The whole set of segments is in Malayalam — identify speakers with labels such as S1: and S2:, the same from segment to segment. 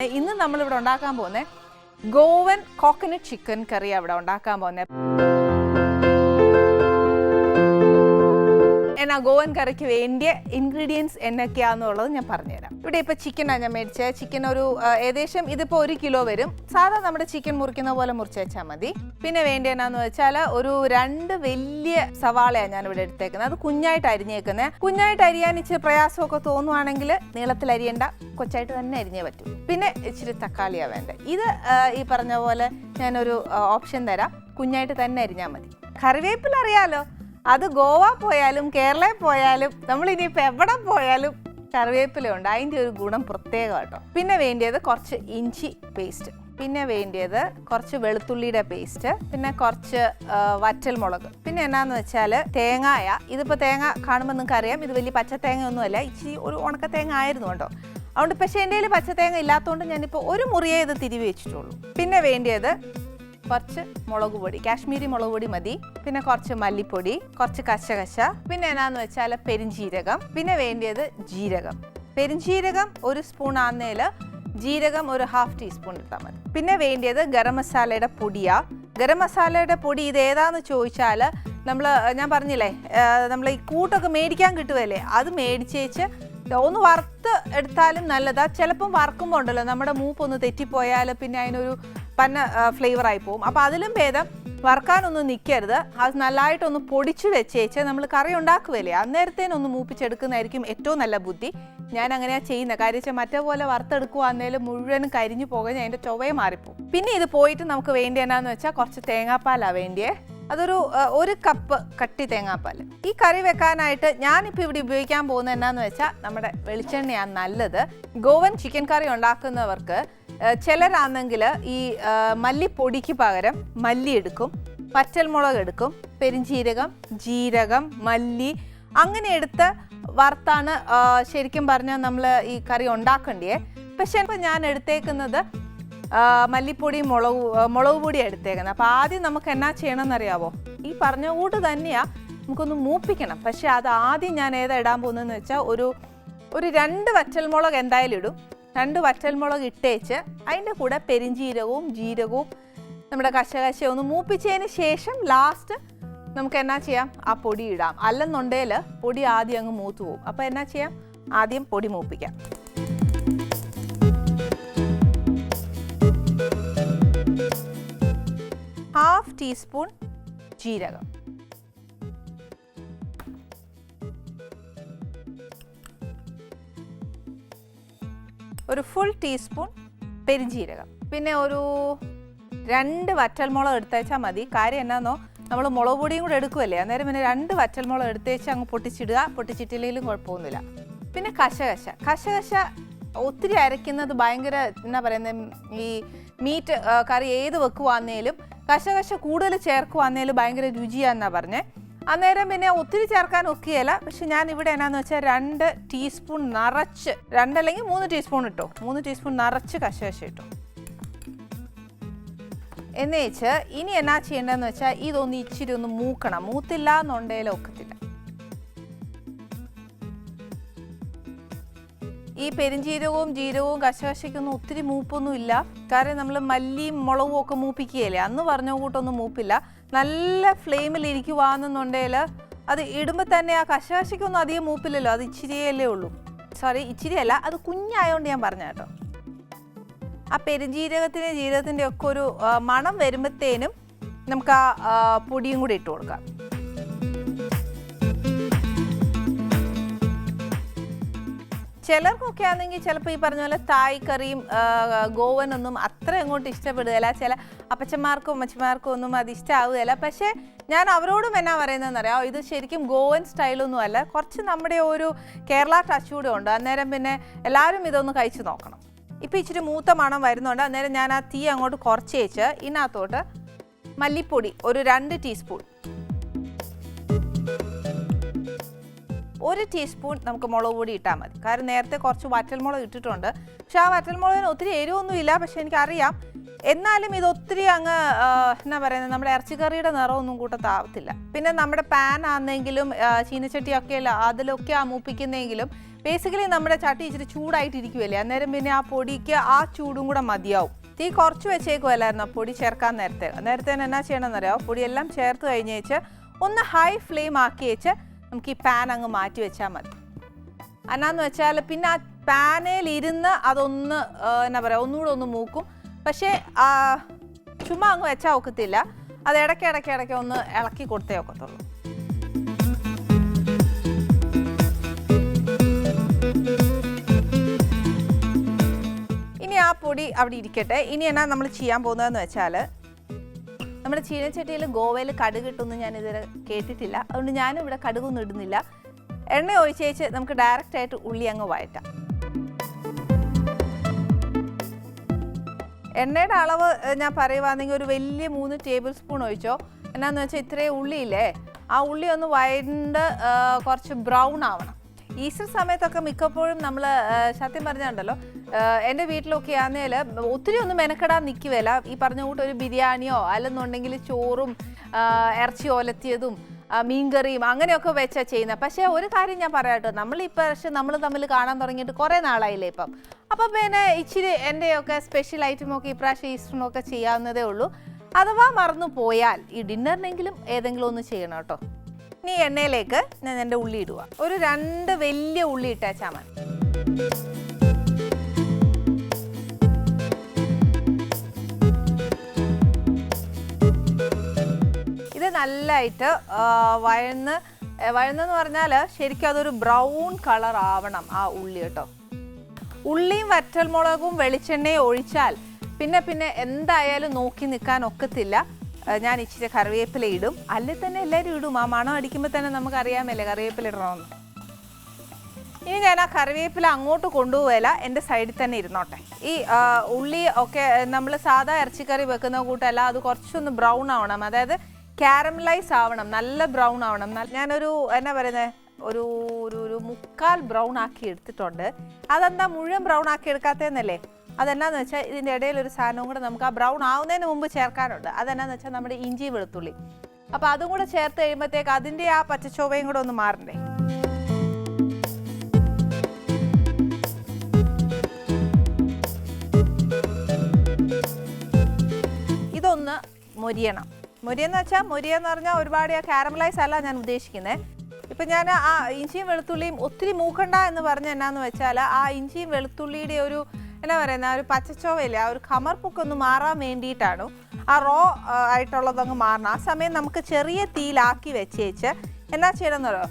S1: ഇന്ന് നമ്മളിവിടെ ഉണ്ടാക്കാൻ പോകുന്നത് ഗോവൻ കോക്കനട്ട് ചിക്കൻ കറിയാണ് ഇവിടെ ഉണ്ടാക്കാൻ പോകുന്നത്. എന്നാ ഗോവൻ കറിക്ക് വേണ്ടിയ ഇൻഗ്രീഡിയൻസ് എന്നൊക്കെയാന്നുള്ളത് ഞാൻ പറഞ്ഞുതരാം. ഇവിടെ ഇപ്പോൾ ചിക്കനാണ് ഞാൻ മേടിച്ചത് ചിക്കൻ ഒരു ഏകദേശം ഇതിപ്പോൾ ഒരു കിലോ വരും. സാധാ നമ്മുടെ ചിക്കൻ മുറിക്കുന്ന പോലെ മുറിച്ച് വെച്ചാൽ മതി. പിന്നെ വേണ്ടി എന്നാന്ന് വെച്ചാൽ ഒരു രണ്ട് വലിയ സവാളയാണ് ഞാൻ ഇവിടെ എടുത്തേക്കുന്നത്. അത് കുഞ്ഞായിട്ട് അരിഞ്ഞേക്കുന്നത് കുഞ്ഞായിട്ട് അരിയാൻ ഇച്ചിരി പ്രയാസമൊക്കെ തോന്നുവാണെങ്കിൽ നീളത്തിൽ അരിയണ്ട. കൊച്ചായിട്ട് തന്നെ അരിഞ്ഞേ പറ്റൂ. പിന്നെ ഇച്ചിരി തക്കാളിയാണ് വേണ്ടത് ഇത് ഈ പറഞ്ഞ പോലെ ഞാനൊരു ഓപ്ഷൻ തരാം. കുഞ്ഞായിട്ട് തന്നെ അരിഞ്ഞാൽ മതി. കറിവേപ്പില അറിയാലോ? അത് ഗോവ പോയാലും കേരളയിൽ പോയാലും നമ്മൾ ഇനിയിപ്പോൾ എവിടെ പോയാലും കറിവേപ്പില ഉണ്ട് അതിന്റെ ഒരു ഗുണം പ്രത്യേകം കേട്ടോ. പിന്നെ വേണ്ടിയത് കുറച്ച് ഇഞ്ചി പേസ്റ്റ്. പിന്നെ വേണ്ടിയത് കുറച്ച് വെളുത്തുള്ളിയുടെ പേസ്റ്റ്. പിന്നെ കുറച്ച് വറ്റൽ മുളക്. പിന്നെ എന്നാന്ന് വെച്ചാൽ തേങ്ങായ. ഇതിപ്പോൾ തേങ്ങ കാണുമ്പോൾ നിങ്ങൾക്ക് അറിയാം. ഇത് വലിയ പച്ച തേങ്ങ ഒന്നുമല്ല ഇച്ചിരി ഒരു ഉണക്ക തേങ്ങ ആയിരുന്നു കേട്ടോ. അതുകൊണ്ട് പക്ഷേ എന്റെ കയ്യിൽ പച്ച തേങ്ങ ഇല്ലാത്തതുകൊണ്ട് ഞാനിപ്പോൾ ഒരു മുറിയേ ഇത് തിരിവ് വെച്ചിട്ടുള്ളൂ. പിന്നെ വേണ്ടിയത് കുറച്ച് മുളക് പൊടി കാശ്മീരി മുളക് പൊടി മതി. പിന്നെ കുറച്ച് മല്ലിപ്പൊടി കുറച്ച് കശകശ. പിന്നെ എന്നാന്ന് വെച്ചാൽ പെരിഞ്ജീരകം പിന്നെ വേണ്ടിയത് ജീരകം. പെരിഞ്ജീരകം ഒരു സ്പൂൺ ആന്നേൽ ജീരകം ഒരു ഹാഫ് ടീസ്പൂൺ ഇട്ടാൽ മതി. പിന്നെ വേണ്ടിയത് ഗരം മസാലയുടെ പൊടിയാ. ഗരം മസാലയുടെ പൊടി ഇത് ഏതാന്ന് ചോദിച്ചാൽ നമ്മൾ ഞാൻ പറഞ്ഞില്ലേ നമ്മൾ ഈ കൂട്ടൊക്കെ മേടിക്കാൻ കിട്ടുമല്ലേ അത് മേടിച്ചേച്ച് ഒന്ന് വറുത്ത് എടുത്താലും നല്ലതാ. ചിലപ്പം വറുക്കുമ്പോൾ ഉണ്ടല്ലോ നമ്മുടെ മൂപ്പൊന്ന് തെറ്റിപ്പോയാൽ പിന്നെ അതിനൊരു പന്ന ഫ്ലേവർ ആയി പോകും അപ്പോൾ അതിലും ഭേദം വറുക്കാനൊന്നും നിൽക്കരുത് അത് നല്ലതായിട്ടൊന്ന് പൊടിച്ചു വെച്ചേച്ച് നമ്മൾ കറി ഉണ്ടാക്കുമല്ലേ അന്നേരത്തേനൊന്ന് മൂപ്പിച്ചെടുക്കുന്നതായിരിക്കും ഏറ്റവും നല്ല ബുദ്ധി. ഞാൻ അങ്ങനെയാ ചെയ്യുന്നത് കാര്യം വെച്ചാൽ മറ്റേ പോലെ വറുത്തെടുക്കുവാന്നേലും മുഴുവനും കരിഞ്ഞു പോകുന്ന അതിന്റെ ചൊവ്വയെ മാറിപ്പോകും പിന്നെ ഇത് പോയിട്ട് നമുക്ക് വേണ്ടി എന്നാന്ന് വെച്ചാൽ കുറച്ച് തേങ്ങാപ്പാലാണ് വേണ്ടിയേ. അതൊരു ഒരു കപ്പ് കട്ടി തേങ്ങാപ്പാൽ ഈ കറി വെക്കാനായിട്ട് ഞാനിപ്പോൾ ഇവിടെ ഉപയോഗിക്കാൻ പോകുന്നത് എന്നാന്ന് വെച്ചാൽ നമ്മുടെ വെളിച്ചെണ്ണയാണ് നല്ലത്. ഗോവൻ ചിക്കൻ കറി ഉണ്ടാക്കുന്നവർക്ക് ചിലരാണെങ്കിൽ ഈ മല്ലിപ്പൊടിക്ക് പകരം മല്ലി എടുക്കും പച്ചൽമുളക് എടുക്കും പെരിഞ്ചീരകം ജീരകം മല്ലി അങ്ങനെ എടുത്ത് വറുത്താണ് ശരിക്കും പറഞ്ഞാൽ നമ്മൾ ഈ കറി ഉണ്ടാക്കണ്ടേ പക്ഷെ ഇപ്പോൾ ഞാൻ എടുത്തേക്കുന്നത് മല്ലിപ്പൊടി മുളക് മുളക് പൊടി എടുത്തേക്കുന്നത്. അപ്പോൾ ആദ്യം നമുക്ക് എന്നാ ചെയ്യണമെന്നറിയാവോ ഈ പറഞ്ഞ കൂട്ട് തന്നെയാണ് നമുക്കൊന്ന് മൂപ്പിക്കണം. പക്ഷേ അത് ആദ്യം ഞാൻ ഏതാ ഇടാൻ പോകുന്നതെന്ന് വെച്ചാൽ ഒരു ഒരു രണ്ട് വറ്റൽമുളക് എന്തായാലും ഇടും. രണ്ട് വറ്റൽമുളക് ഇട്ടേച്ച് അതിന്റെ കൂടെ പെരിഞ്ചീരകവും ജീരകവും നമ്മുടെ കശകശ ഒന്ന് മൂപ്പിച്ചതിന് ശേഷം ലാസ്റ്റ് നമുക്ക് എന്നാ ചെയ്യാം? ആ പൊടി ഇടാം. അല്ലെന്നുണ്ടെങ്കിൽ പൊടി ആദ്യം അങ്ങ് മൂത്തു പോകും. അപ്പോൾ എന്നാ ചെയ്യാം? ആദ്യം പൊടി മൂപ്പിക്കാം. ഹാഫ് ടീസ്പൂൺ ജീരകം. ഒരു ഫുൾ ടീസ്പൂൺ പെരിഞ്ജീരകം പിന്നെ ഒരു രണ്ട് വറ്റൽമുളക് എടുത്തേച്ചാൽ മതി. കാര്യം എന്നാന്നോ നമ്മൾ മുളക് പൊടിയും കൂടെ എടുക്കുമല്ലേ അന്നേരം പിന്നെ രണ്ട് വറ്റൽമുളക് എടുത്തേച്ച് അങ്ങ് പൊട്ടിച്ചിടുക. പൊട്ടിച്ചിട്ടില്ലെങ്കിലും കുഴപ്പമൊന്നുമില്ല. പിന്നെ കശകശ. കശകശ ഒത്തിരി അരയ്ക്കുന്നത് ഭയങ്കര എന്നാ പറയുന്നത് ഈ മീറ്റ് കറി ഏത് വെക്കുവാന്നേലും കശകശ കൂടുതൽ ചേർക്കുവാന്നേലും ഭയങ്കര രുചിയാന്നാ പറഞ്ഞേ. അന്നേരം പിന്നെ ഒത്തിരി ചേർക്കാൻ ഒക്കെയല്ല. പക്ഷെ ഞാൻ ഇവിടെ എന്നാന്ന് വെച്ചാൽ രണ്ട് ടീസ്പൂൺ നിറച്ച് രണ്ടല്ലെങ്കിൽ മൂന്ന് ടീസ്പൂൺ ഇട്ടോ. മൂന്ന് ടീസ്പൂൺ നിറച്ച് കശകശ ഇട്ടോ. എന്ന് വെച്ച് ഇനി എന്നാ ചെയ്യേണ്ടതെന്ന് വെച്ചാൽ ഇതൊന്ന് ഇച്ചിരി ഒന്ന് മൂക്കണം. മൂത്തില്ല എന്നുണ്ടെങ്കിലും ഒക്കത്തില്ല. ഈ പെരിഞ്ജീരകവും ജീരകവും കശകശയ്ക്കൊന്നും ഒത്തിരി മൂപ്പൊന്നും ഇല്ല. കാരണം നമ്മൾ മല്ലിയും മുളകും ഒക്കെ മൂപ്പിക്കുകയല്ലേ? അന്ന് പറഞ്ഞ കൂട്ടൊന്നും മൂപ്പില്ല. നല്ല ഫ്ലെയിമിൽ ഇരിക്കുവാന്നുണ്ടെങ്കിൽ അത് ഇടുമ്പോൾ തന്നെ ആ കശാശിക്കൊന്നും അധികം മൂപ്പില്ലല്ലോ. അത് ഇച്ചിരിയല്ലേ ഉള്ളൂ. സോറി ഇച്ചിരിയല്ല. അത് കുഞ്ഞായതുകൊണ്ട് ഞാൻ പറഞ്ഞ കേട്ടോ. ആ പെരുംജീരകത്തിന്റെ ജീരകത്തിന്റെ ഒക്കെ ഒരു മണം വരുമ്പോഴത്തേനും നമുക്ക് ആ പൊടിയും കൂടി ഇട്ട് കൊടുക്കാം. ചിലർക്കൊക്കെ ആണെങ്കിൽ ചിലപ്പോൾ ഈ പറഞ്ഞ പോലെ തായ് കറിയും ഗോവൻ ഗോവനൊന്നും അത്ര അങ്ങോട്ട് ഇഷ്ടപ്പെടുകയില്ല. ചില അപ്പച്ചന്മാർക്കും അമ്മച്ചമാർക്കും ഒന്നും അത് ഇഷ്ടമാവുകയില്ല പക്ഷേ ഞാൻ അവരോടും എന്നാ പറയുന്നതെന്ന് അറിയാം ഇത് ശരിക്കും ഗോവൻ സ്റ്റൈലൊന്നും അല്ല. കുറച്ച് നമ്മുടെ ഒരു കേരള ടച്ച് കൂടെ ഉണ്ട്. അന്നേരം പിന്നെ എല്ലാവരും ഇതൊന്ന് കഴിച്ചു നോക്കണം. ഇപ്പം ഇച്ചിരി മൂത്ത മണം വരുന്നുണ്ട്. അന്നേരം ഞാൻ ആ തീ അങ്ങോട്ട് കുറച്ച് വെച്ച് ഇതിനകത്തോട്ട് മല്ലിപ്പൊടി ഒരു രണ്ട് ടീസ്പൂൺ ഒരു ടീസ്പൂൺ നമുക്ക് മുളക് പൊടി ഇട്ടാൽ മതി. കാരണം നേരത്തെ കുറച്ച് വറ്റൽമുളക് ഇട്ടിട്ടുണ്ട്. പക്ഷെ ആ വറ്റൽമുളകിന് ഒത്തിരി എരിവൊന്നും ഇല്ല പക്ഷെ എനിക്കറിയാം. എന്നാലും ഇത് ഒത്തിരി അങ്ങ് എന്നാ പറയുന്നത് നമ്മുടെ ഇറച്ചിക്കറിയുടെ നിറമൊന്നും കൂട്ടത്താവത്തില്ല പിന്നെ നമ്മുടെ പാൻ ആണെങ്കിലും ചീനച്ചട്ടിയൊക്കെ അല്ല അതിലൊക്കെ ആ മൂപ്പിക്കുന്നെങ്കിലും ബേസിക്കലി നമ്മുടെ ചട്ടി ഇച്ചിരി ചൂടായിട്ടിരിക്കുമല്ലേ അന്നേരം പിന്നെ ആ പൊടിക്ക് ആ ചൂടും കൂടെ മതിയാവും. തീ കുറച്ച് വെച്ചേക്കുമല്ലായിരുന്നു പൊടി ചേർക്കാൻ നേരത്തെ. നേരത്തെ തന്നെ എന്നാ ചെയ്യണമെന്നറിയാമോ പൊടിയെല്ലാം ചേർത്ത് കഴിഞ്ഞേച്ച് ഒന്ന് ഹൈ ഫ്ലെയിം ആക്കി വെച്ച് നമുക്ക് ഈ പാൻ അങ്ങ് മാറ്റി വെച്ചാൽ മതി. അന്നാന്ന് വെച്ചാൽ പിന്നെ ആ പാനയിൽ അതൊന്ന് എന്നാ പറയുക ഒന്നുകൂടെ ഒന്ന് മൂക്കും. പക്ഷേ ചുമ്മാ അങ്ങ് വെച്ചാൽ ഒക്കത്തില്ല. അത് ഇടയ്ക്ക് ഇടയ്ക്ക് ഇടയ്ക്ക് ഒന്ന് ഇളക്കി കൊടുത്തേ ഒക്കത്തുള്ളൂ. ഇനി ആ പൊടി അവിടെ ഇരിക്കട്ടെ. ഇനി എന്നാ നമ്മൾ ചെയ്യാൻ പോകുന്നതെന്ന് വെച്ചാൽ നമ്മുടെ ചീനച്ചട്ടിയിൽ ഗോവയിൽ കടുക് കിട്ടുമെന്ന് ഞാൻ ഇതുവരെ കേട്ടിട്ടില്ല. അതുകൊണ്ട് ഞാനും ഇവിടെ കടുകൊന്നും ഇടുന്നില്ല. എണ്ണ ഒഴിച്ചേച്ച് നമുക്ക് ഡയറക്റ്റ് ആയിട്ട് ഉള്ളി അങ്ങ് വഴറ്റാം. എണ്ണയുടെ അളവ് ഞാൻ പറയുവാണെങ്കിൽ ഒരു വലിയ മൂന്ന് ടേബിൾ സ്പൂൺ ഒഴിച്ചോ. എന്നാന്ന് വെച്ചാൽ ഇത്രയും ഉള്ളിയില്ലേ? ആ ഉള്ളി ഒന്ന് വഴണ്ട് കുറച്ച് ബ്രൗൺ ആവണം. ഈസ്റ്റർ സമയത്തൊക്കെ മിക്കപ്പോഴും നമ്മൾ സത്യം പറഞ്ഞുണ്ടല്ലോ എന്റെ വീട്ടിലൊക്കെ ആണെങ്കിൽ ഒത്തിരി ഒന്നും മെനക്കെടാൻ നിൽക്കുവല്ല ഈ പറഞ്ഞ കൂട്ട് ഒരു ബിരിയാണിയോ അല്ലെന്നുണ്ടെങ്കിൽ ചോറും ഇറച്ചി ഒലത്തിയതും മീൻകറിയും അങ്ങനെയൊക്കെ വെച്ചാൽ ചെയ്യുന്നത് പക്ഷേ ഒരു കാര്യം ഞാൻ പറയാട്ടോ. നമ്മൾ ഈ പക്ഷെ നമ്മൾ തമ്മിൽ കാണാൻ തുടങ്ങിയിട്ട് കുറേ നാളായില്ലേ ഇപ്പം. അപ്പം പിന്നെ ഇച്ചിരി എന്റെയൊക്കെ സ്പെഷ്യൽ ഐറ്റമൊക്കെ ഇപ്രാവശ്യം ഈസ്റ്ററിനൊക്കെ ചെയ്യാവുന്നതേ ഉള്ളൂ. അഥവാ മറന്നു പോയാൽ ഈ ഡിന്നറിനെങ്കിലും ഏതെങ്കിലും ഒന്ന് ചെയ്യണം കേട്ടോ. ഇനി എണ്ണയിലേക്ക് ഞാൻ എന്റെ ഉള്ളി ഇടുക ഒരു രണ്ട് വലിയ ഉള്ളി ഇട്ടേച്ചാൽ നല്ലതായിട്ട് വഴന്ന് വഴന്നെന്ന് പറഞ്ഞാൽ ശരിക്കും അതൊരു ബ്രൗൺ കളർ ആവണം ആ ഉള്ളി കേട്ടോ. ഉള്ളിയും വറ്റൽമുളകും വെളിച്ചെണ്ണയും ഒഴിച്ചാൽ പിന്നെ പിന്നെ എന്തായാലും നോക്കി നിൽക്കാൻ ഒക്കത്തില്ല. ഞാൻ ഇച്ചിരി കറിവേപ്പില ഇടും. അല്ലെ തന്നെ എല്ലാവരും ഇടും. ആ മണം അടിക്കുമ്പോൾ തന്നെ നമുക്ക് അറിയാമല്ലേ കറിവേപ്പില ഇടണമെന്ന് ഇനി ഞാൻ ആ കറിവേപ്പില അങ്ങോട്ട് കൊണ്ടുപോകല എന്റെ സൈഡിൽ തന്നെ ഇരുന്നോട്ടെ. ഈ ഉള്ളി ഒക്കെ നമ്മൾ സാധാ ഇറച്ചിക്കറി വെക്കുന്ന കൂട്ടല്ല അത് കുറച്ചൊന്ന് ബ്രൗൺ ആവണം. അതായത് കാരമലൈസ് ആവണം നല്ല ബ്രൗൺ ആവണം. ഞാനൊരു എന്നാ പറയുന്നത് ഒരു ഒരു ഒരു മുക്കാൽ ബ്രൗൺ ആക്കി എടുത്തിട്ടുണ്ട്. അതെന്താ മുഴുവൻ ബ്രൗൺ ആക്കി എടുക്കാത്തതെന്നല്ലേ? അതെന്നാന്ന് വെച്ചാൽ ഇതിന്റെ ഇടയിൽ ഒരു സാധനവും കൂടെ നമുക്ക് ആ ബ്രൗൺ ആവുന്നതിന് മുമ്പ് ചേർക്കാനുണ്ട്. അതെന്നാന്ന് വെച്ചാൽ നമ്മുടെ ഇഞ്ചി വെളുത്തുള്ളി. അപ്പോൾ അതും കൂടെ ചേർത്ത് കഴിയുമ്പോഴത്തേക്ക് അതിന്റെ ആ പച്ചച്ചോവയും കൂടെ ഒന്ന് മാറണ്ടേ? ഇതൊന്ന് മൊരിയണം. മൊരിയെന്ന് വെച്ചാൽ മൊരിയെന്ന് പറഞ്ഞാൽ ഒരുപാട് കാരമലൈസ് അല്ല ഞാൻ ഉദ്ദേശിക്കുന്നത് ഇപ്പം ഞാൻ ആ ഇഞ്ചിയും വെളുത്തുള്ളിയും ഒത്തിരി മൂക്കണ്ട എന്ന് പറഞ്ഞ എന്നാന്ന് വെച്ചാൽ ആ ഇഞ്ചിയും വെളുത്തുള്ളിയുടെ ഒരു എന്നാ പറയുന്ന ഒരു പച്ചച്ചോവയില്ല ആ ഒരു കമർപ്പൊക്കെ ഒന്ന് മാറാൻ വേണ്ടിയിട്ടാണ് ആ റോ ആയിട്ടുള്ളതങ്ങ് മാറണം. ആ സമയം നമുക്ക് ചെറിയ തീയിലാക്കി വെച്ചേച്ച് എന്നാ ചെയ്യണമെന്നല്ലോ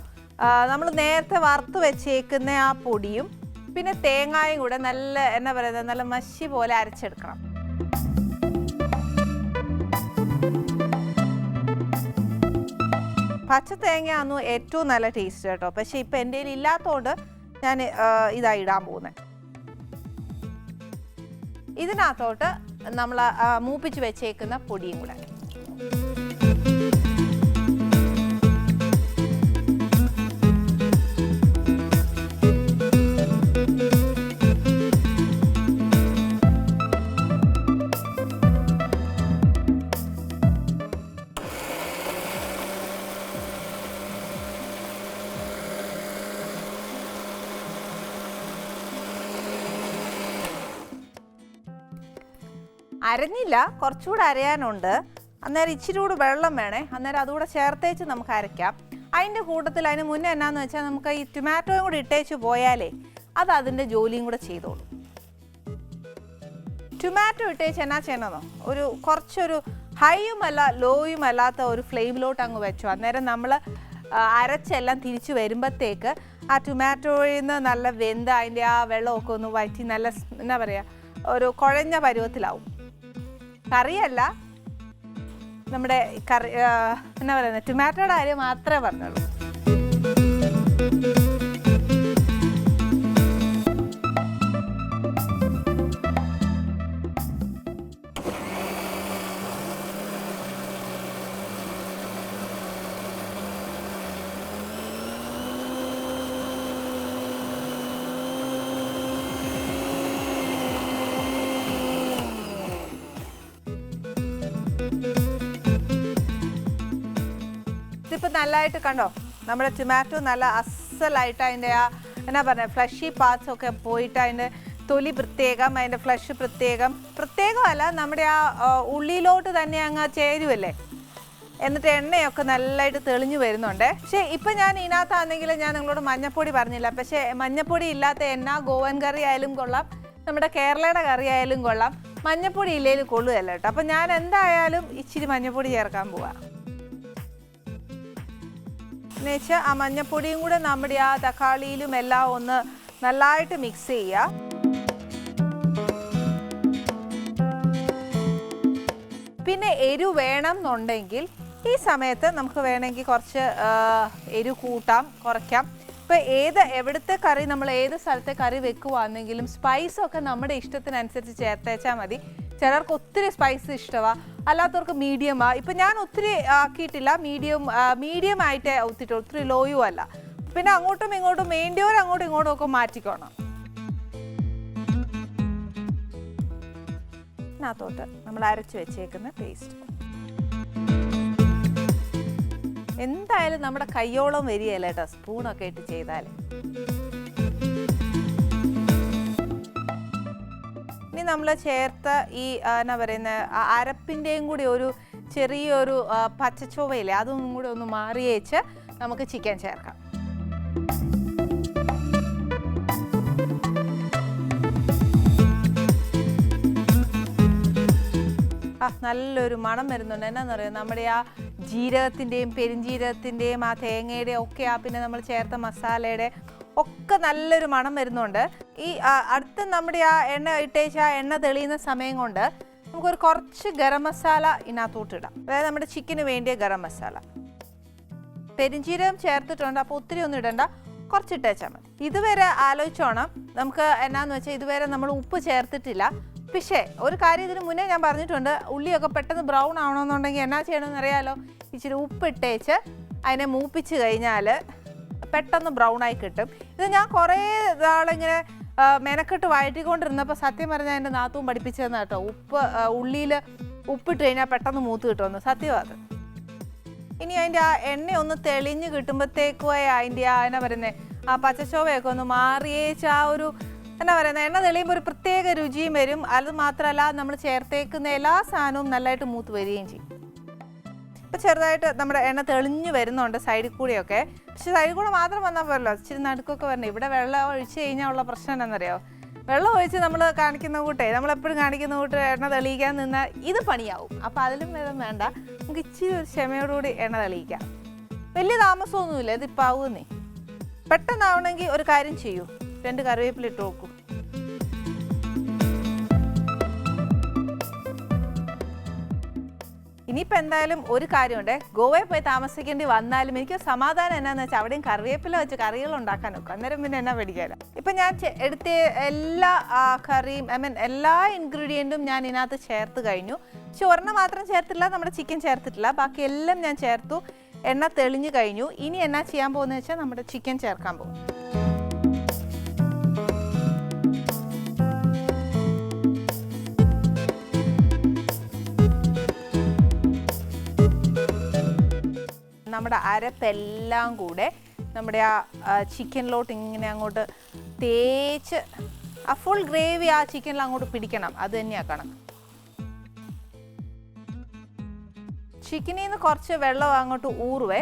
S1: നമ്മൾ നേരത്തെ വറുത്ത് വെച്ചേക്കുന്ന ആ പൊടിയും പിന്നെ തേങ്ങായും കൂടെ നല്ല എന്നാ പറയുന്നത് നല്ല മഷി പോലെ അരച്ചെടുക്കണം. പച്ച തേങ്ങയാണ് ഏറ്റവും നല്ല ടേസ്റ്റ് കേട്ടോ. പക്ഷെ ഇപ്പം എന്റെ കയ്യിൽ ഇല്ലാത്തതുകൊണ്ട് ഞാൻ ഇതായി ഇടാൻ പോകുന്നത് ഇതിനകത്തോട്ട് നമ്മൾ മൂപ്പിച്ച് വെച്ചേക്കുന്ന പൊടിയും കൂടെ. അരഞ്ഞില്ല കുറച്ചുകൂടെ അരയാനുണ്ട്. അന്നേരം ഇച്ചിരി കൂടി വെള്ളം വേണേ. അന്നേരം അതുകൂടെ ചേർത്തേച്ച് നമുക്ക് അരയ്ക്കാം. അതിന്റെ കൂട്ടത്തിൽ അതിന് മുന്നേ എന്നാന്ന് വെച്ചാൽ നമുക്ക് ഈ ടൊമാറ്റോയും കൂടെ ഇട്ടേച്ച് പോയാലേ അത് അതിന്റെ ജോലിയും കൂടെ ചെയ്തോളൂ. ടൊമാറ്റോ ഇട്ടേച്ച് എന്നാ ചെയ്യണമെന്നോ? ഒരു കുറച്ചൊരു ഹൈയും അല്ല ലോയും അല്ലാത്ത ഒരു ഫ്ലെയിമിലോട്ട് അങ്ങ് വെച്ചു. അന്നേരം നമ്മൾ അരച്ചെല്ലാം തിരിച്ചു വരുമ്പോഴത്തേക്ക് ആ ടൊമാറ്റോയിൽ നിന്ന് നല്ല വെന്ത് അതിന്റെ ആ വെള്ളമൊക്കെ ഒന്ന് വറ്റി നല്ല എന്താ പറയുക ഒരു കുഴഞ്ഞ പരുവത്തിലാവും. കറിയല്ല. നമ്മുടെ കറി എന്നാ പറയുന്നത് ടൊമാറ്റോയുടെ കാര്യം മാത്രമേ പറഞ്ഞുള്ളൂ. ഇതിപ്പോൾ നല്ലതായിട്ട് കണ്ടോ? നമ്മുടെ ടൊമാറ്റോ നല്ല അസലായിട്ട് അതിന്റെ ആ എന്നാ പറഞ്ഞത് ഫ്ലഷി പാർട്സ് ഒക്കെ പോയിട്ട് അതിന്റെ തൊലി പ്രത്യേകം അതിന്റെ ഫ്ലഷ് പ്രത്യേകം. പ്രത്യേകമല്ല നമ്മുടെ ആ ഉള്ളിയിലോട്ട് തന്നെ അങ്ങ് ചേരുവല്ലേ? എന്നിട്ട് എണ്ണയൊക്കെ നല്ലതായിട്ട് തെളിഞ്ഞു വരുന്നുണ്ട്. പക്ഷേ ഇപ്പം ഞാൻ ഇതിനകത്താണെങ്കിൽ ഞാൻ നിങ്ങളോട് മഞ്ഞപ്പൊടി പറഞ്ഞില്ല. പക്ഷേ മഞ്ഞപ്പൊടി ഇല്ലാത്ത എണ്ണ ഗോവൻ കറി ആയാലും കൊള്ളാം. നമ്മുടെ കേരളയുടെ കറി ആയാലും കൊള്ളാം. മഞ്ഞപ്പൊടി ഇല്ലെങ്കിൽ കൊള്ളുകയല്ല കേട്ടോ. അപ്പം ഞാൻ എന്തായാലും ഇച്ചിരി മഞ്ഞപ്പൊടി ചേർക്കാൻ പോവാം. എന്നുവെച്ചാൽ ആ മഞ്ഞപ്പൊടിയും കൂടെ നമ്മുടെ ആ തക്കാളിയിലും എല്ലാം ഒന്ന് നല്ലതായിട്ട് മിക്സ് ചെയ്യുക. പിന്നെ എരിവ് വേണം എന്നുണ്ടെങ്കിൽ ഈ സമയത്ത് നമുക്ക് വേണമെങ്കിൽ കുറച്ച് എരിവ് കൂട്ടാം കുറയ്ക്കാം. ഇപ്പോൾ ഏത് എവിടുത്തെ കറി നമ്മൾ ഏത് സ്ഥലത്തെ കറി വെക്കുവാണെങ്കിലും സ്പൈസൊക്കെ നമ്മുടെ ഇഷ്ടത്തിനനുസരിച്ച് ചേർത്തേച്ചാൽ മതി. ചിലർക്ക് ഒത്തിരി സ്പൈസ് ഇഷ്ടമാണ് അല്ലാത്തവർക്ക് മീഡിയമാ ഇപ്പം ഞാൻ ഒത്തിരി ആക്കിയിട്ടില്ല. മീഡിയം മീഡിയം ആയിട്ടേ ഒത്തിട്ട് ഒത്തിരി ലോയും അല്ല. പിന്നെ അങ്ങോട്ടും ഇങ്ങോട്ടും വേണ്ടിയവർ അങ്ങോട്ടും ഇങ്ങോട്ടും ഒക്കെ മാറ്റിക്കോണം. ഇതിനകത്തോട്ട് നമ്മൾ അരച്ച് വെച്ചേക്കുന്ന പേസ്റ്റ് എന്തായാലും നമ്മുടെ കയ്യോളം വരികയല്ലേട്ടോ സ്പൂണൊക്കെ ഇട്ട് ചെയ്താൽ ഇനി നമ്മൾ ചേർത്ത ഈ എന്നാ പറയുന്ന അരപ്പിന്റെയും കൂടി ഒരു ചെറിയൊരു പച്ചച്ചൊവയില്ലേ അതൊന്നും കൂടി ഒന്ന് മാറിയേച്ച് നമുക്ക് ചിക്കൻ ചേർക്കാം. ആ നല്ലൊരു മണം വരുന്നുണ്ട്. എന്നാന്ന് പറയുക നമ്മുടെ ആ ജീരകത്തിന്റെയും പെരിഞ്ജീരകത്തിന്റെയും ആ തേങ്ങയുടെയും ഒക്കെ ആ പിന്നെ നമ്മൾ ചേർത്ത മസാലയുടെ ഒക്കെ നല്ലൊരു മണം വരുന്നുണ്ട്. ഈ അടുത്ത് നമ്മുടെ ആ എണ്ണ ഇട്ടേച്ച് ആ എണ്ണ തെളിയുന്ന സമയം കൊണ്ട് നമുക്കൊരു കുറച്ച് ഗരം മസാല ഇതിനകത്തോട്ടിടാം അതായത് നമ്മുടെ ചിക്കന് വേണ്ടിയ ഗരം മസാല. പെരിഞ്ചീരകം ചേർത്തിട്ടുണ്ട് അപ്പോൾ ഒത്തിരി ഒന്നും ഇടണ്ട. കുറച്ചിട്ടേച്ചാൽ മതി. ഇതുവരെ ആലോചിച്ചോണം. നമുക്ക് എന്നാന്ന് വെച്ചാൽ ഇതുവരെ നമ്മൾ ഉപ്പ് ചേർത്തിട്ടില്ല. പക്ഷേ ഒരു കാര്യം ഇതിന് മുന്നേ ഞാൻ പറഞ്ഞിട്ടുണ്ട്. ഉള്ളിയൊക്കെ പെട്ടെന്ന് ബ്രൗൺ ആവണമെന്നുണ്ടെങ്കിൽ എന്നാ ചെയ്യണമെന്ന് അറിയാലോ ഇച്ചിരി ഉപ്പിട്ടേച്ച് അതിനെ മൂപ്പിച്ച് കഴിഞ്ഞാൽ പെട്ടെന്ന് ബ്രൗൺ ആയി കിട്ടും. ഇത് ഞാൻ കുറേ നാളിങ്ങനെ ആ, മെനക്കെട്ട് വയറ്റിക്കൊണ്ടിരുന്നപ്പോൾ സത്യം പറഞ്ഞാൽ എന്റെ നാത്തും പഠിപ്പിച്ചതെന്ന് കേട്ടോ. ഉപ്പ് ഉള്ളിയിൽ ഉപ്പിട്ട് കഴിഞ്ഞാൽ പെട്ടെന്ന് മൂത്ത് കിട്ടുമെന്ന്. സത്യമാണ് ഇനി അതിന്റെ ആ എണ്ണ ഒന്ന് തെളിഞ്ഞ് കിട്ടുമ്പോഴത്തേക്കും അതിന്റെ ആ എന്നാ പറയുന്നത് ആ പച്ചച്ചോവയൊക്കെ ഒന്ന് മാറിയേച്ച് ആ ഒരു എന്നാ പറയുന്നത് എണ്ണ തെളിയുമ്പോൾ ഒരു പ്രത്യേക രുചിയും വരും. അത് മാത്രമല്ല നമ്മൾ ചേർത്തേക്കുന്ന എല്ലാ സാധനവും നല്ലതായിട്ട് മൂത്ത് വരികയും ചെയ്യും. ഇപ്പം ചെറുതായിട്ട് നമ്മുടെ എണ്ണ തെളിഞ്ഞു വരുന്നുണ്ട് സൈഡിൽ കൂടെയൊക്കെ. പക്ഷെ സൈഡിൽ കൂടെ മാത്രം വന്നാൽ പോരല്ലോ. ഇച്ചിരി നടുക്കൊക്കെ വരണം ഇവിടെ വെള്ളം ഒഴിച്ച് കഴിഞ്ഞാൽ ഉള്ള പ്രശ്നം എന്താണെന്നറിയോ? വെള്ളം ഒഴിച്ച് നമ്മൾ കാണിക്കുന്ന കൂട്ടേ നമ്മളെപ്പോഴും കാണിക്കുന്ന കൂട്ട് എണ്ണ തെളിയിക്കാൻ നിന്നാൽ ഇത് പണിയാവും. അപ്പോൾ അതിലും വേദം വേണ്ട. നമുക്ക് ഇച്ചിരി ഒരു ക്ഷമയോടുകൂടി എണ്ണ തെളിയിക്കാം. വലിയ താമസമൊന്നുമില്ല ഇതിപ്പോൾ ആവുമെന്നേ പെട്ടെന്നാവണമെങ്കിൽ ഒരു കാര്യം ചെയ്യൂ. രണ്ട് കറിവേപ്പില ഇട്ട് നോക്കൂ ഇനിയിപ്പോൾ എന്തായാലും ഒരു കാര്യമുണ്ട്. ഗോവയിൽ പോയി താമസിക്കേണ്ടി വന്നാലും എനിക്ക് സമാധാനം എന്നാന്ന് വെച്ചാൽ അവിടെയും കറിവേപ്പില വെച്ച് കറികൾ ഉണ്ടാക്കാൻ നോക്കും അന്നേരം പിന്നെ എന്നാ പേടിക്കാല ഇപ്പം ഞാൻ എടുത്ത എല്ലാ കറിയും ഐ മീൻ എല്ലാ ഇൻഗ്രീഡിയന്റും ഞാൻ ഇതിനകത്ത് ചേർത്ത് കഴിഞ്ഞു. പക്ഷെ ഒരെണ്ണം മാത്രം ചേർത്തിട്ടില്ല നമ്മുടെ ചിക്കൻ ചേർത്തിട്ടില്ല. ബാക്കി എല്ലാം ഞാൻ ചേർത്തു. എണ്ണ തെളിഞ്ഞു കഴിഞ്ഞു. ഇനി എന്നാ ചെയ്യാൻ പോകുന്നത് വെച്ചാൽ നമ്മുടെ ചിക്കൻ ചേർക്കാൻ പോകും. നമ്മുടെ അരപ്പെല്ലാം കൂടെ നമ്മുടെ ആ ചിക്കനിലോട്ട് ഇങ്ങനെ അങ്ങോട്ട് തേച്ച് ആ ഫുൾ ഗ്രേവി ആ ചിക്കനിൽ അങ്ങോട്ട് പിടിക്കണം. അത് തന്നെയാണ് കണക്ക്. ചിക്കനിൽ നിന്ന് കുറച്ച് വെള്ളം അങ്ങോട്ട് ഊറുവേ.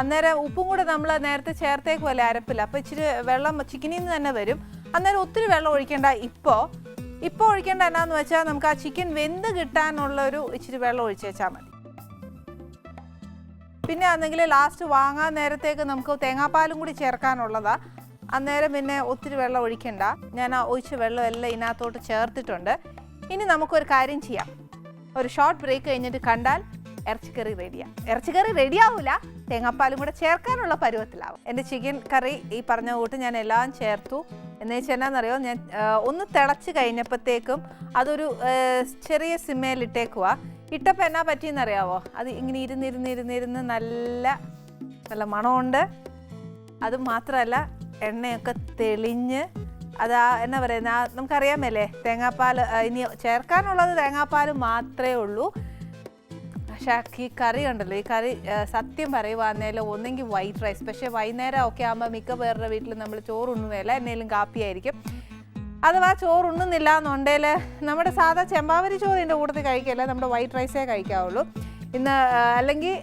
S1: അന്നേരം ഉപ്പും കൂടെ നമ്മൾ നേരത്തെ ചേർത്തേക്കുമല്ലേ അരപ്പില്ല അപ്പോൾ ഇച്ചിരി വെള്ളം ചിക്കനിൽ നിന്ന് തന്നെ വരും. അന്നേരം ഒത്തിരി വെള്ളം ഒഴിക്കേണ്ട ഇപ്പോൾ ഇപ്പോൾ ഒഴിക്കേണ്ട എന്നാന്ന് വെച്ചാൽ നമുക്ക് ആ ചിക്കൻ വെന്ത് കിട്ടാനുള്ളൊരു ഇച്ചിരി വെള്ളം ഒഴിച്ചേച്ചാൽ മതി. പിന്നെ ആണെങ്കിൽ ലാസ്റ്റ് വാങ്ങാൻ നേരത്തേക്ക് നമുക്ക് തേങ്ങാപ്പാലും കൂടി ചേർക്കാനുള്ളതാ. അന്നേരം പിന്നെ ഒത്തിരി വെള്ളം ഒഴിക്കണ്ട. ഞാൻ ആ ഒഴിച്ച വെള്ളം എല്ലാം ഇതിനകത്തോട്ട് ചേർത്തിട്ടുണ്ട്. ഇനി നമുക്കൊരു കാര്യം ചെയ്യാം. ഒരു ഷോർട്ട് ബ്രേക്ക് കഴിഞ്ഞിട്ട് കണ്ടാൽ ഇറച്ചിക്കറി റെഡിയാ ഇറച്ചിക്കറി റെഡിയാവില്ല തേങ്ങാപ്പാലും കൂടെ ചേർക്കാനുള്ള പരുവത്തിലാവും. എന്റെ ചിക്കൻ കറി ഈ പറഞ്ഞ കൂട്ട് ഞാൻ എല്ലാം ചേർത്തു. എന്ന് വെച്ചാൽ എന്നാന്നറിയോ? ഞാൻ ഒന്ന് തിളച്ച് കഴിഞ്ഞപ്പോഴത്തേക്കും അതൊരു ചെറിയ ചെറിയ സിമ്മയിലിട്ടേക്കുവാ ഇട്ടപ്പോൾ എന്നാ പറ്റിയെന്നറിയാവോ? അത് ഇങ്ങനെ ഇരുന്നിരുന്നിരുന്നിരുന്ന് ഇരുന്നിരുന്ന് നല്ല നല്ല മണമുണ്ട്. അത് മാത്രമല്ല എണ്ണയൊക്കെ തെളിഞ്ഞ് അത് ആ എന്നാ പറയുന്നത് ആ നമുക്കറിയാമല്ലേ തേങ്ങാപ്പാൽ ഇനി ചേർക്കാനുള്ളത് തേങ്ങാപ്പാൽ മാത്രമേ ഉള്ളൂ. പക്ഷെ ഈ കറി ഉണ്ടല്ലോ ഈ കറി സത്യം പറയുവാന്നേലോ ഒന്നെങ്കിൽ വൈറ്റ് റൈസ്. പക്ഷേ വൈകുന്നേരം ഒക്കെ ആകുമ്പോൾ മിക്ക പേരുടെ വീട്ടിൽ നമ്മൾ ചോറുണ്ണുകയില്ല എന്നേലും കാപ്പിയായിരിക്കും. അഥവാ ചോറുണ്ണുന്നില്ല എന്നുണ്ടെങ്കിൽ നമ്മുടെ സാധാ ചെമ്പാവരി ചോറിന്റെ കൂട്ടത്തിൽ കഴിക്കല്ലേ? നമ്മുടെ വൈറ്റ് റൈസേ കഴിക്കാവുള്ളൂ. ഇന്ന് അല്ലെങ്കിൽ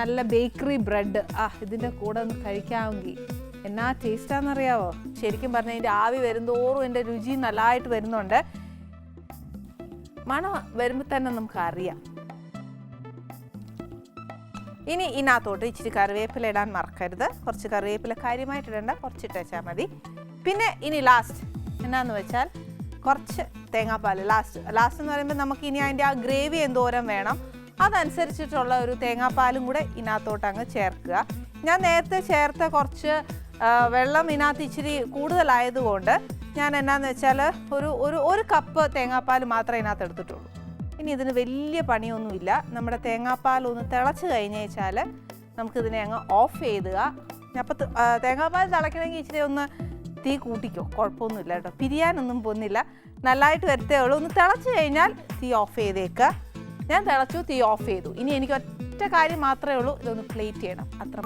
S1: നല്ല ബേക്കറി ബ്രെഡ് ആ ഇതിന്റെ കൂടെ ഒന്ന് കഴിക്കാമെങ്കിൽ എന്നാ ടേസ്റ്റാണെന്നറിയാവോ ശരിക്കും പറഞ്ഞാൽ ഇതിന്റെ ആവി വരുന്തോറും എന്റെ രുചി നല്ലതായിട്ട് വരുന്നുണ്ട്. മണം വരുമ്പോൾ തന്നെ നമുക്ക് അറിയാം ഇനി ഇതിനകത്തോട്ട് ഇച്ചിരി കറിവേപ്പില ഇടാൻ മറക്കരുത്. കുറച്ച് കറിവേപ്പില കാര്യമായിട്ട് ഇടേണ്ട കുറച്ചിട്ട് വെച്ചാൽ മതി. പിന്നെ ഇനി ലാസ്റ്റ് എന്നാന്ന് വെച്ചാൽ കുറച്ച് തേങ്ങാപ്പാൽ ലാസ്റ്റ് ലാസ്റ്റ് എന്ന് പറയുമ്പോൾ നമുക്ക് ഇനി അതിന്റെ ആ ഗ്രേവി എന്തോരം വേണം അതനുസരിച്ചിട്ടുള്ള ഒരു തേങ്ങാപ്പാലും കൂടെ ഇതിനകത്തോട്ട് അങ്ങ് ചേർക്കുക. ഞാൻ നേരത്തെ ചേർത്ത കുറച്ച് വെള്ളം ഇതിനകത്ത് ഇച്ചിരി കൂടുതലായതുകൊണ്ട് ഞാൻ എന്നാന്ന് വെച്ചാൽ ഒരു ഒരു ഒരു കപ്പ് തേങ്ങാപ്പാൽ മാത്രമേ ഇതിനകത്ത് എടുത്തിട്ടുള്ളൂ. ഇനി ഇതിന് വലിയ പണിയൊന്നുമില്ല. നമ്മുടെ തേങ്ങാപ്പാൽ ഒന്ന് തിളച്ച് കഴിഞ്ഞ് വെച്ചാൽ നമുക്കിതിനെ അങ്ങ് ഓഫ് ചെയ്തുക. അപ്പം തേങ്ങാപ്പാൽ തിളയ്ക്കണമെങ്കിൽ ഇച്ചിരി ഒന്ന് തീ കൂട്ടിക്കോ? കുഴപ്പമൊന്നുമില്ല കേട്ടോ. പിരിയാനൊന്നും പോകുന്നില്ല. നല്ലതായിട്ട് വരത്തേ ഉള്ളൂ. ഒന്ന് തിളച്ച് കഴിഞ്ഞാൽ തീ ഓഫ് ചെയ്തേക്കുക ഞാൻ തിളച്ചു തീ ഓഫ് ചെയ്തു. ഇനി എനിക്ക് ഒറ്റ കാര്യം മാത്രമേ ഉള്ളൂ. ഇതൊന്ന് പ്ലേറ്റ് ചെയ്യണം. അത്ര.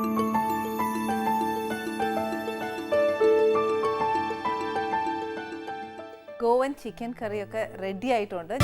S1: ഗോവൻ ചിക്കൻ കറിയൊക്കെ റെഡി ആയിട്ടുണ്ട്.